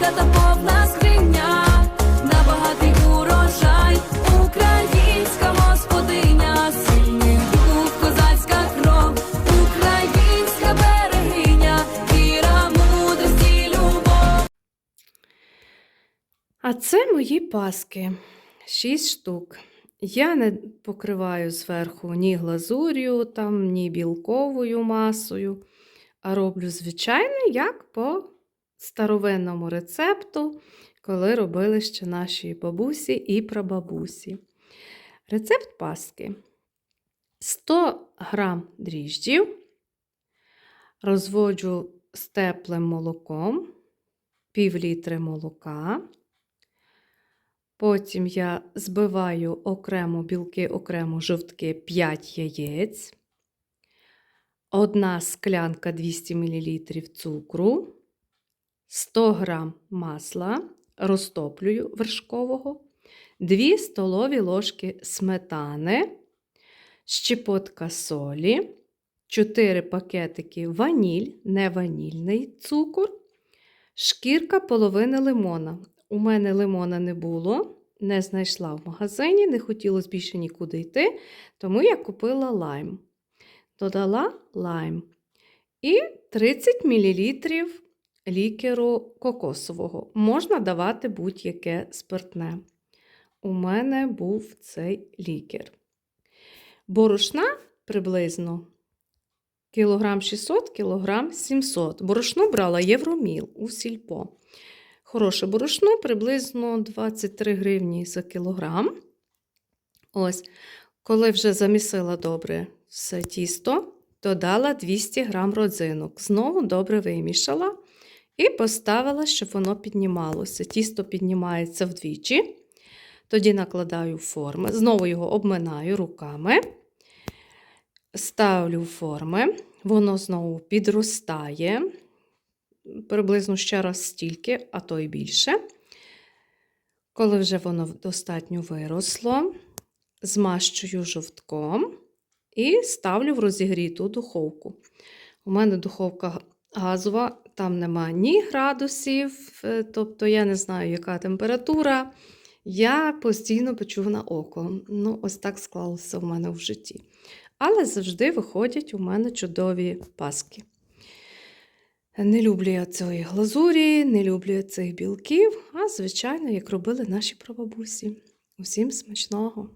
Хата повна скриня, на багатий урожай, українська господиня, сильний дух, козацька кров, українська берегиня, віра, мудрості, любов. А це мої паски, шість штук. Я не покриваю зверху ні глазур'ю, там, ні білковою масою, а роблю, звичайно, як по старовинному рецепту, коли робили ще наші бабусі і прабабусі. Рецепт паски. 100 грам дріжджів розводжу з теплим молоком, пів літри молока. Потім я збиваю окремо білки, окремо жовтки 5 яєць, одна склянка 200 мл цукру, 100 г масла розтоплюю вершкового, 2 столові ложки сметани, щепотка солі, 4 пакетики ваніль, не ванільний цукор, шкірка половини лимона. У мене лимона не було, не знайшла в магазині, не хотілося більше нікуди йти, тому я купила лайм. Додала лайм. І 30 мл лікеру кокосового. Можна давати будь-яке спиртне. У мене був цей лікер. Борошна приблизно кілограм 600, кілограм 700. Борошно брала Євроміл у сільпо. Хороше борошно, приблизно 23 гривні за кілограм. Ось, коли вже замісила добре все тісто, додала 200 грам родзинок. Знову добре вимішала і поставила, щоб воно піднімалося. Тісто піднімається вдвічі. Тоді накладаю форми, знову його обминаю руками, ставлю форми, воно знову підростає приблизно ще раз стільки, а то й більше. Коли вже воно достатньо виросло, змащую жовтком і ставлю в розігріту духовку. У мене духовка газова, там нема ні градусів, е, тобто я не знаю, яка температура. Я постійно печу на око. Ну, ось так склалося в мене в житті. Але завжди виходять у мене чудові паски. Не люблю я цієї глазурі, не люблю я цих білків, а, звичайно, як робили наші прабабусі. Усім смачного!